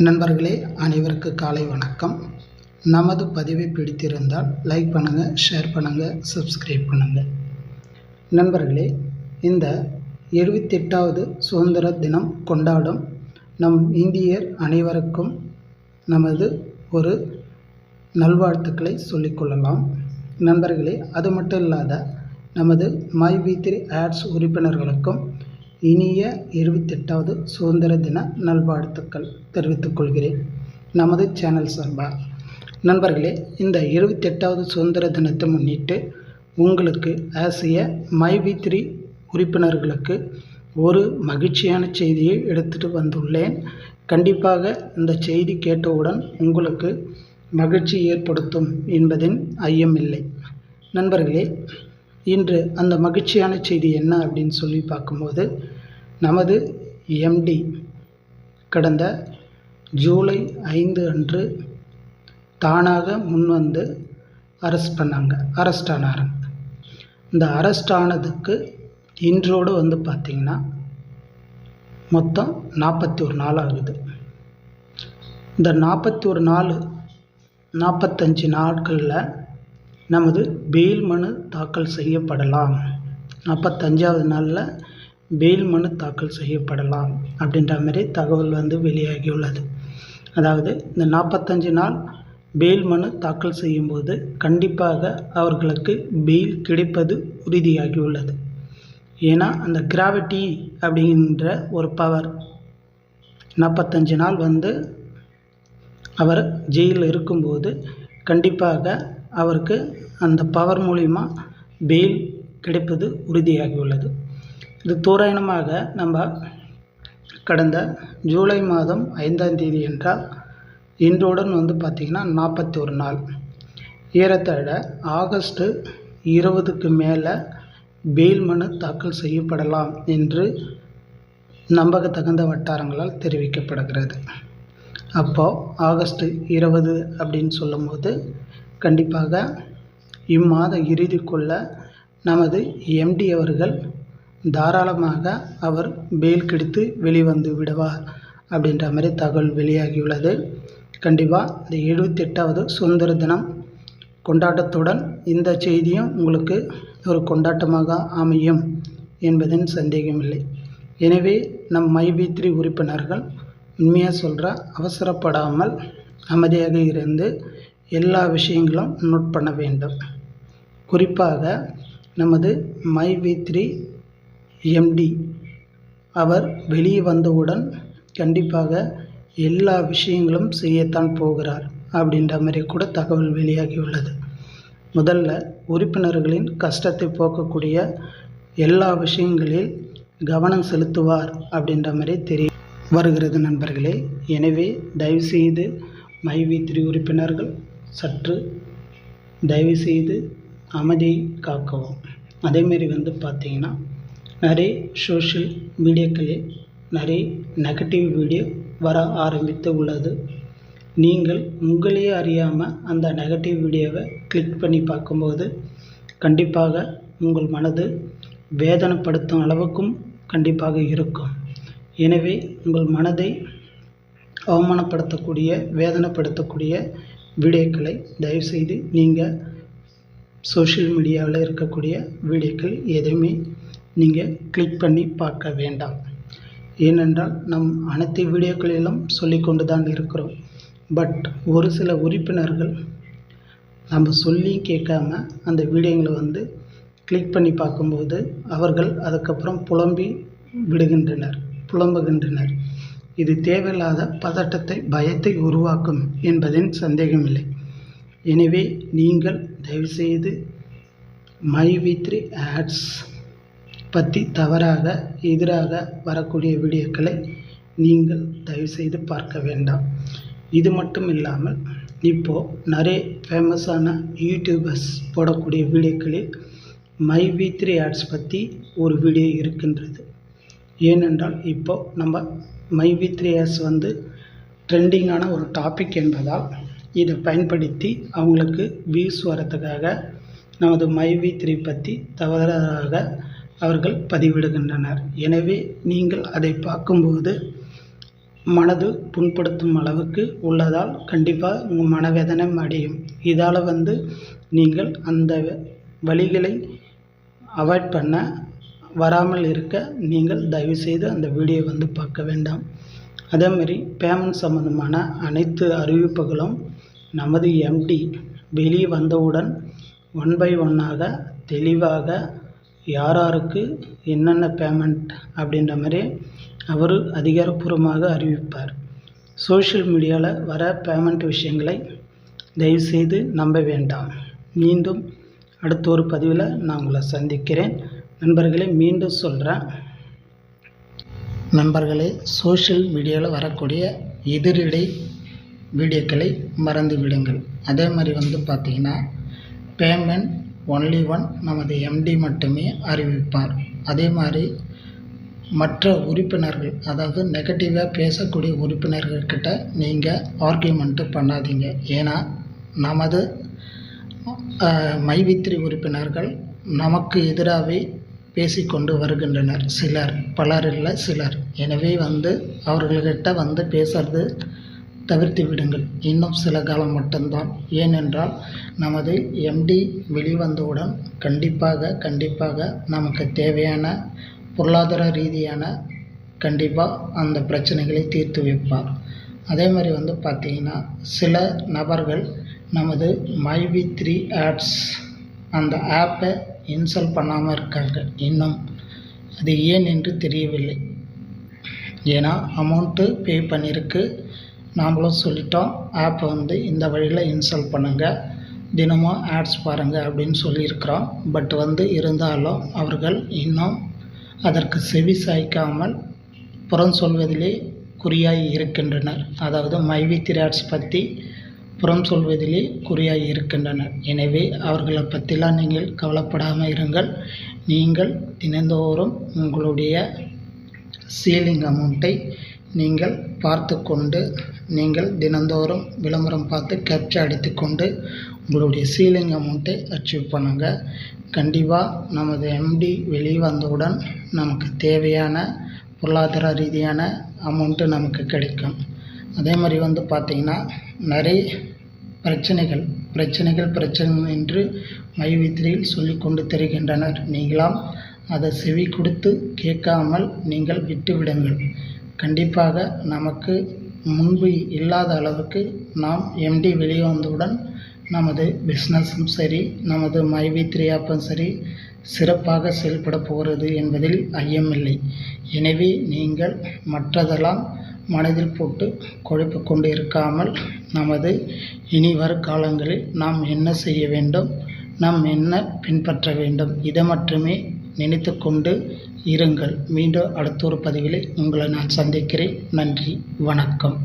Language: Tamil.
நண்பர்களே அனைவருக்கு காலை வணக்கம். நமது பதிவை பிடித்திருந்தால் லைக் பண்ணுங்கள் ஷேர் பண்ணுங்கள் சப்ஸ்கிரைப் பண்ணுங்கள் நண்பர்களே இந்த எழுபத்தெட்டாவது சுதந்திர தினம் கொண்டாடும் நம் இந்தியர் அனைவருக்கும் நமது ஒரு நல்வாழ்த்துக்களை சொல்லிக்கொள்ளலாம் நண்பர்களே அது மட்டும் இல்லாத நமது மை வி த்ரீ ஆட்ஸ் உறுப்பினர்களுக்கும் இனிய இருபத்தெட்டாவது சுதந்திர தின நல்வாழ்த்துக்கள் தெரிவித்துக் கொள்கிறேன். நமது சேனல் சார்பாக நண்பர்களே இந்த இருபத்தெட்டாவது சுதந்திர தினத்தை முன்னிட்டு உங்களுக்கு ஆசிய மைவி த்ரீ உறுப்பினர்களுக்கு ஒரு மகிழ்ச்சியான செய்தியை எடுத்துகிட்டு வந்துள்ளேன். கண்டிப்பாக இந்த செய்தி கேட்டவுடன் உங்களுக்கு மகிழ்ச்சி ஏற்படுத்தும் என்பதின் ஐயமில்லை. நண்பர்களே இன்று அந்த மகிழ்ச்சியான செய்தி என்ன அப்படின்னு சொல்லி பார்க்கும்போது நமது எம்டி கடந்த ஜூலை ஐந்து அன்று தானாக முன்வந்து அரெஸ்ட் பண்ணாங்க அரெஸ்ட் ஆனாருங்க இந்த அரெஸ்ட் ஆனதுக்கு இன்றோடு வந்து பார்த்திங்கன்னா மொத்தம் நாற்பத்தி ஒரு நாள் ஆகுது. இந்த நாற்பத்தி ஒரு நாள் நாற்பத்தஞ்சு நாட்களில் நமது பெயில் மனு தாக்கல் செய்யப்படலாம். நாற்பத்தஞ்சாவது நாளில் பெயில் மனு தாக்கல் செய்யப்படலாம் அப்படின்ற மாதிரி தகவல் வந்து வெளியாகியுள்ளது. அதாவது இந்த நாற்பத்தஞ்சு நாள் பெயில் மனு தாக்கல் செய்யும்போது கண்டிப்பாக அவர்களுக்கு பெயில் கிடைப்பது உறுதியாகியுள்ளது. ஏன்னா அந்த கிராவிட்டி அப்படின்ற ஒரு பவர் நாற்பத்தஞ்சு நாள் வந்து அவர் ஜெயிலில் இருக்கும்போது கண்டிப்பாக அவருக்கு அந்த பவர் மூலிமா பெயில் கிடைப்பது உறுதியாகியுள்ளது. இது தோராயமாக நம்ம கடந்த ஜூலை மாதம் ஐந்தாம் தேதி என்றால் இன்றுடன் வந்து பார்த்திங்கன்னா நாற்பத்தி ஒரு நாள். ஏறத்தாழ ஆகஸ்ட்டு இருபதுக்கு மேலே பெயில் மனு தாக்கல் செய்யப்படலாம் என்று நம்பகத்தகுந்த வட்டாரங்களால் தெரிவிக்கப்படுகிறது. அப்போது ஆகஸ்ட் இருபது அப்படின்னு சொல்லும்போது கண்டிப்பாக இம்மாத இறுதிக்குள்ள நமது எம்டி அவர்கள் தாராளமாக அவர் பெயில் கிடைத்து வெளிவந்து விடுவார் அப்படின்ற மாதிரி தகவல் வெளியாகியுள்ளது. கண்டிப்பாக இந்த எழுபத்தெட்டாவது சுதந்திர தினம் கொண்டாட்டத்துடன் இந்த செய்தியும் உங்களுக்கு ஒரு கொண்டாட்டமாக அமையும் என்பதின் சந்தேகமில்லை. எனவே நம் மைவி த்ரீ உறுப்பினர்கள் உண்மையாக சொல்கிற அவசரப்படாமல் அமைதியாக இருந்து எல்லா விஷயங்களும் நோட் பண்ண வேண்டும். குறிப்பாக நமது மை வி த்ரீ எம்டி அவர் வெளியே வந்தவுடன் கண்டிப்பாக எல்லா விஷயங்களும் செய்யத்தான் போகிறார் அப்படின்ற மாதிரி கூட தகவல் வெளியாகியுள்ளது. முதல்ல உறுப்பினர்களின் கஷ்டத்தை போக்கக்கூடிய எல்லா விஷயங்களில் கவனம் செலுத்துவார் அப்படின்ற மாதிரி தெரிய வருகிறது நண்பர்களே. எனவே தயவுசெய்து மை வி த்ரீ உறுப்பினர்கள் சற்று தயவுசெய்து அமைதியை காக்கவும். அதேமாரி வந்து பார்த்தீங்கன்னா நிறைய சோஷியல் மீடியாக்களில் நிறைய நெகட்டிவ் வீடியோ வர ஆரம்பித்து உள்ளது. நீங்கள் உங்களையே அறியாமல் அந்த நெகட்டிவ் வீடியோவை கிளிக் பண்ணி பார்க்கும்போது கண்டிப்பாக உங்கள் மனது வேதனைப்படுத்தும் அளவுக்கும் கண்டிப்பாக இருக்கும். எனவே உங்கள் மனதை அவமானப்படுத்தக்கூடிய வேதனைப்படுத்தக்கூடிய வீடியோக்களை தயவுசெய்து நீங்கள் சோஷியல் மீடியாவில் இருக்கக்கூடிய வீடியோக்கள் எதுவுமே நீங்கள் கிளிக் பண்ணி பார்க்க வேண்டாம். ஏனென்றால் நம் அனைத்து வீடியோக்களிலும் சொல்லிக்கொண்டு தான் இருக்கிறோம். பட் ஒரு சில உறுப்பினர்கள் நம்ம சொல்லி கேட்காம அந்த வீடியோங்களை வந்து கிளிக் பண்ணி பார்க்கும்போது அவர்கள் அதுக்கப்புறம் புலம்பி விடுகின்றனர் புலம்புகின்றனர். இது தேவையில்லாத பதட்டத்தை பயத்தை உருவாக்கும் என்பதில் சந்தேகமில்லை. எனவே நீங்கள் தயவுசெய்து மை வி த்ரீ ஆட்ஸ் பற்றி தவறாக எதிராக வரக்கூடிய வீடியோக்களை நீங்கள் தயவுசெய்து பார்க்க வேண்டாம். இது மட்டும் இல்லாமல் இப்போது நிறைய ஃபேமஸான யூடியூபர்ஸ் போடக்கூடிய வீடியோக்களில் மை வி த்ரீ ஆட்ஸ் பற்றி ஒரு வீடியோ இருக்கின்றது. ஏனென்றால் இப்போது நம்ம மை வி த்ரீ இயர்ஸ் வந்து ட்ரெண்டிங்கான ஒரு டாபிக் என்பதால் இதை பயன்படுத்தி அவங்களுக்கு வியூஸ் வரத்துக்காக நமது மை வி த்ரீ பற்றி தவறாக அவர்கள் பதிவிடுகின்றனர். எனவே நீங்கள் அதை பார்க்கும்போது மனது புண்படுத்தும் அளவுக்கு உள்ளதால் கண்டிப்பாக உங்கள் மனவேதனை அடையும். இதால் வந்து நீங்கள் அந்த வழிகளை அவாய்ட் பண்ண வராமல் இருக்க நீங்கள் தயவுசெய்து அந்த வீடியோ வந்து பார்க்க வேண்டாம். அதே மாதிரி பேமெண்ட் சம்மந்தமான அனைத்து அறிவிப்புகளும் நமது எம்டி வெளியே வந்தவுடன் ஒன் பை ஒன்னாக தெளிவாக யார் யாருக்கு என்னென்ன பேமெண்ட் அப்படின்ற மாதிரி அவர் அதிகாரப்பூர்வமாக அறிவிப்பார். சோஷியல் மீடியாவில் வர பேமெண்ட் விஷயங்களை தயவுசெய்து நம்ப வேண்டாம். மீண்டும் அடுத்த ஒரு பதிவில் நான் உங்களை சந்திக்கிறேன். நண்பர்களே மீண்டும் சொல்கிறேன் நண்பர்களே சோஷியல் மீடியாவில் வரக்கூடிய எதிரிடை வீடியோக்களை மறந்து விடுங்கள். அதே மாதிரி வந்து பார்த்திங்கன்னா பேமெண்ட் ஒன்லி ஒன் நமது எம்டி மட்டுமே அறிவிப்பார். அதே மாதிரி மற்ற உறுப்பினர்கள் அதாவது நெகட்டிவாக பேசக்கூடிய உறுப்பினர்கள்கிட்ட நீங்கள் ஆர்கியூமெண்ட்டு பண்ணாதீங்க. ஏன்னா நமது மைவித்திரி உறுப்பினர்கள் நமக்கு எதிராகவே பேசிக்கொண்டு வருகின்றனர். சிலர் பலர் இல்லை சிலர். எனவே வந்து அவர்கள்கிட்ட வந்து பேசுறது தவிர்த்து விடுங்கள். இன்னும் சில காலம் மட்டும்தான். ஏனென்றால் நமது எம்டி வெளிவந்தவுடன் கண்டிப்பாக கண்டிப்பாக நமக்கு தேவையான பொருளாதார ரீதியான கண்டிப்பாக அந்த பிரச்சனைகளை தீர்த்து வைப்பார். அதே மாதிரி வந்து பார்த்திங்கன்னா சில நபர்கள் நமது மைவி த்ரீ ஆட்ஸ் அந்த ஆப்பை இன்சல்ட் பண்ணாமல் இருக்காங்க. இன்னும். அது ஏன் என்று தெரியவில்லை. ஏன்னா அமௌண்ட்டு பே பண்ணியிருக்கு நாமளும் சொல்லிட்டோம். ஆப்பை வந்து இந்த வழியில் இன்ஸ்டால் பண்ணுங்கள் தினமும் ஆட்ஸ் பாருங்கள் அப்படின்னு சொல்லியிருக்கிறோம். பட் வந்து இருந்தாலும் அவர்கள் இன்னும் அதற்கு செவி சாய்க்காமல் புறம் சொல்வதிலே குறியாய் இருக்கின்றனர். அதாவது மைவி திராட்ஸ் பற்றி புறம் சொல்வதிலே குறியாய் இருக்கின்றனர். எனவே அவர்களை பற்றிலாம் நீங்கள் கவலைப்படாமல் இருங்கள். நீங்கள் தினந்தோறும் உங்களுடைய சீலிங் அமௌண்ட்டை நீங்கள் பார்த்து கொண்டு நீங்கள் தினந்தோறும் விளம்பரம் பார்த்து கேப்சா அடித்துக்கொண்டு உங்களுடைய சீலிங் அமௌண்ட்டை அச்சீவ் பண்ணுங்கள் கண்டிப்பாக நமது எம்டி வெளியே வந்தவுடன் நமக்கு தேவையான பொருளாதார ரீதியான அமௌண்ட்டு நமக்கு கிடைக்கும். அதே மாதிரி வந்து பார்த்திங்கன்னா நிறைய பிரச்சனைகள் பிரச்சனைகள் பிரச்சனை என்று மைவித்திரியில் சொல்லி கொண்டு தருகின்றனர். நீங்களாம் அதை செவி கொடுத்து கேட்காமல் நீங்கள் விட்டுவிடுங்கள். கண்டிப்பாக நமக்கு முன்பு இல்லாத அளவுக்கு நாம் எம்டி வெளியே வந்தவுடன் நமது பிஸ்னஸும் சரி நமது மைவி த்ரீ ஆப்பும் சரி சிறப்பாக செயல்பட போகிறது என்பதில் ஐயமில்லை. எனவே நீங்கள் மற்றதெல்லாம் மனதில் போட்டு குழப்பி கொண்டு இருக்காமல் நமது இனி வருங்காலங்களில் நாம் என்ன செய்ய வேண்டும்? நாம் என்ன பின்பற்ற வேண்டும்? இதை மட்டுமே நினைத்து கொண்டு இருங்கள். மீண்டும் அடுத்த ஒரு பதிவிலே உங்களை நான் சந்திக்கிறேன். நன்றி. வணக்கம்.